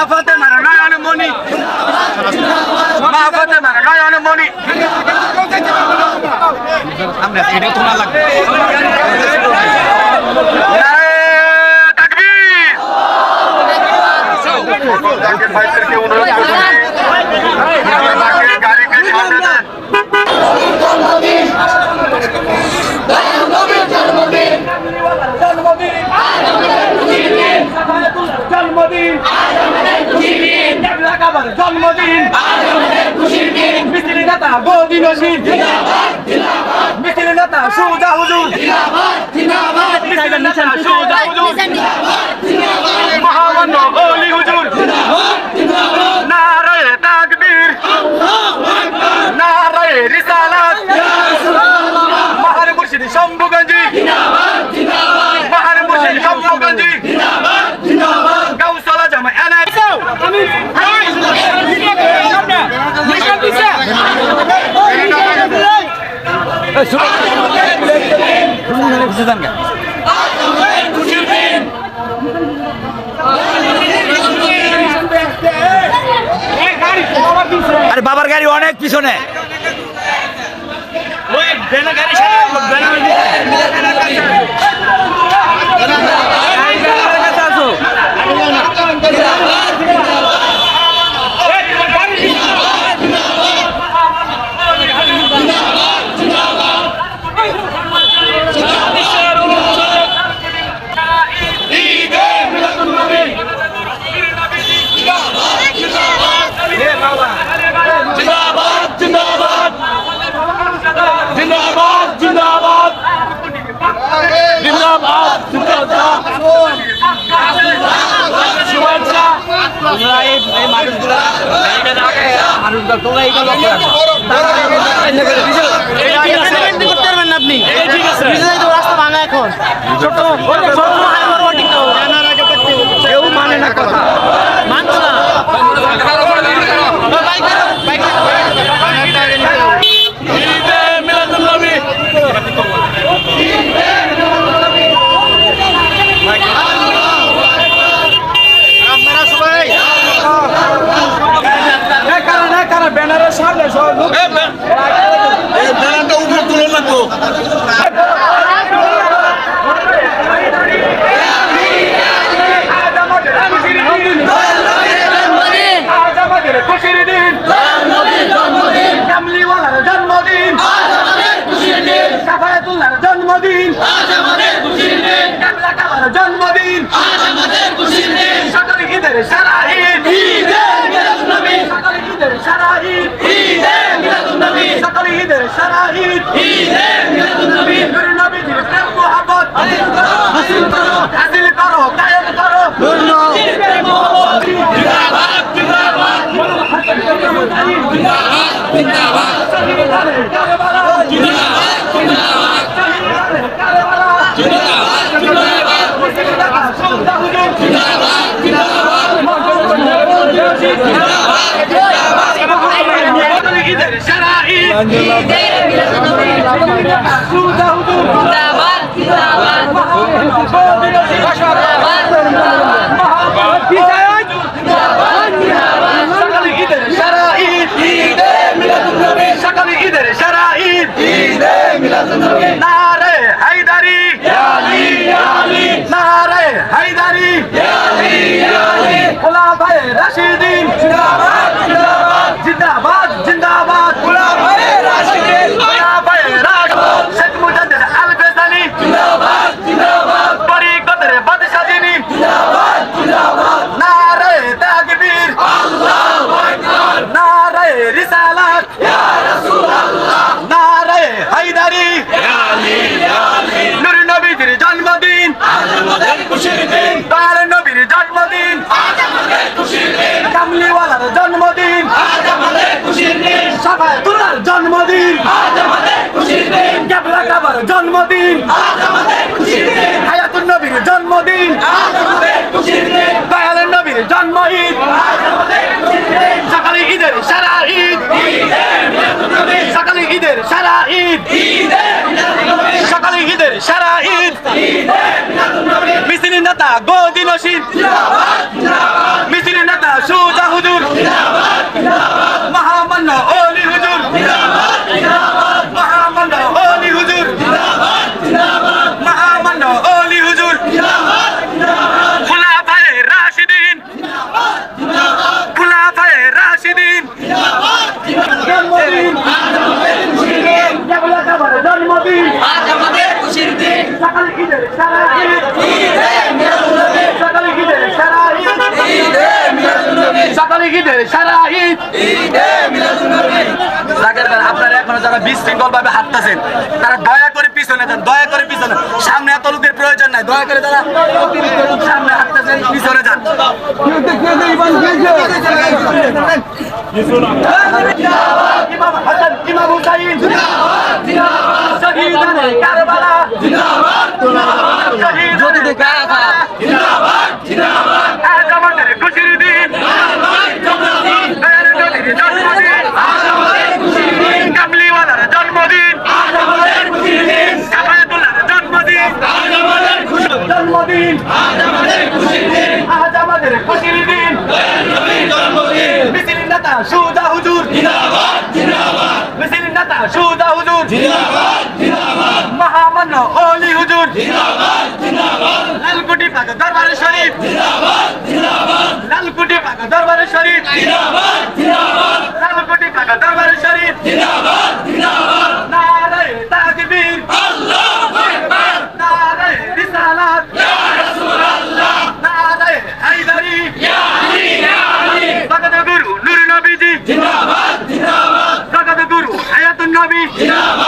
মাহফতে মারা নয়ন মনি মাহফতে মারা নয়ন মনি আমরা এটা তোমার লাগবে। জাকির ভাইদেরকে অনুরোধ করছি গাড়িকে সামনে দেন জন্মদিন জন্মদিন মিছিল নেতা বৌদি নসীন মিছিল নেতা সুজা হুজুর। মিছিল নেতা সুজা হুজুর। মহামান্য অলি হুজুর। নারায়ে তাকবীর। নারায় রিসালাত। আরে বাবার গাড়ি অনেক পিছনে। জিন্দাবাদ জিন্দাবাদ জিন্দাবাদ শুভেচ্ছা তোমরা এই মানুষগুলো মানুষগুলো তোমরা এইটা লক্ষ্য রাখো আপনি রাস্তা ভাঙা এখন ছোট ছোট হাইওয়ার ওয়াটিং তো কেউ মানে না কথা মানতো না বাইক বাইক ঈদে মিলাদুন নবী আপনারা সবাই ব্যানারের সামনে সব লোক ব্যানারটা উপর তুলো না তো আজ আমাদের খুশির দিন আজ আমাদের খুশির দিন কামলিওয়ালার জন্মদিন জন্মদিন। কামলা কামার জন্মদিন। সকল ঈদের সারা ঈদ। সকল ঈদের সারা ঈদ। সকল ঈদের সারা ঈদ। নূর নবীজির প্রেম মোহাম্মত হাসিল করো হাসিল করো। কায়েম করো জিন্দাবাদ জিন্দাবাদ। জিন্দাবাদ ঈদের সারা তার নবীর জন্মদিন। কামলিওয়ালার জন্মদিন। সাফাতুল্লার জন্মদিন। ক্যাবলা কাবার জন্মদিন। হায়াতুন নবীর জন্মদিন। দয়ালের নবীর জন্ম ঈদ। সকালে ঈদের সারা ঈদ। ঈদের সারা ঈদ। সারা ঈদ মিছিল মিছিলের নেতা গোদিন মিছিলের নেতা সুজা হুজুর মহামান্য অলি হুজুর মহামান্য অলি হুজুর মহামান্য অলি হুজুর খুলাফায়ে রাশিদিন খুলাফায়ে রাশিদিন জন্মদিন জন্মদিন আজ আমাদের খুশির দিন সকালে ঈদের সারা ঈদ সকালে ঈদের সারা ঈদ ঈদের সারা ঈদ। আপনারা এখনও যারা বিশৃঙ্খল ভাবে হাঁটতেছেন তারা দয়া করে পিছনে যান দয়া করে পিছনে সামনে এত লোকের প্রয়োজন নাই দয়া করে তারা অতিরিক্ত লোক সামনে হাঁটতেছেন পিছনে যান। ইমাম হাসান ইমাম হুসাইন শহীদানে কারবালা শহীদানে কারবালা আজ আমাদের খুশির দিন দয়াল নবীর জন্মদিন জন্মদিন। কামায়াতুল্লাহর জন্মদিন। জন্মদিন। আজ আমাদের খুশির দিন। মিছিল নেতা সুজা হুজুর। মিছিল নেতা সুজা হুজুর। মহামান্য অলি হুজুর। লালকুটি পাকা দরবার শরীফ। লালকুটি পাকা দরবার শরীফ। লালকুটি পাকা দরবার শরীফ। নারায়ে তাকবীর। নারায়ে রিসালাত। নারায়ে হায়দারি। জগত গুরু নূর নবীজি জগত গুরু হায়াতুন নবী জগত গুরু হায়াতুন নবী। হায়াতুন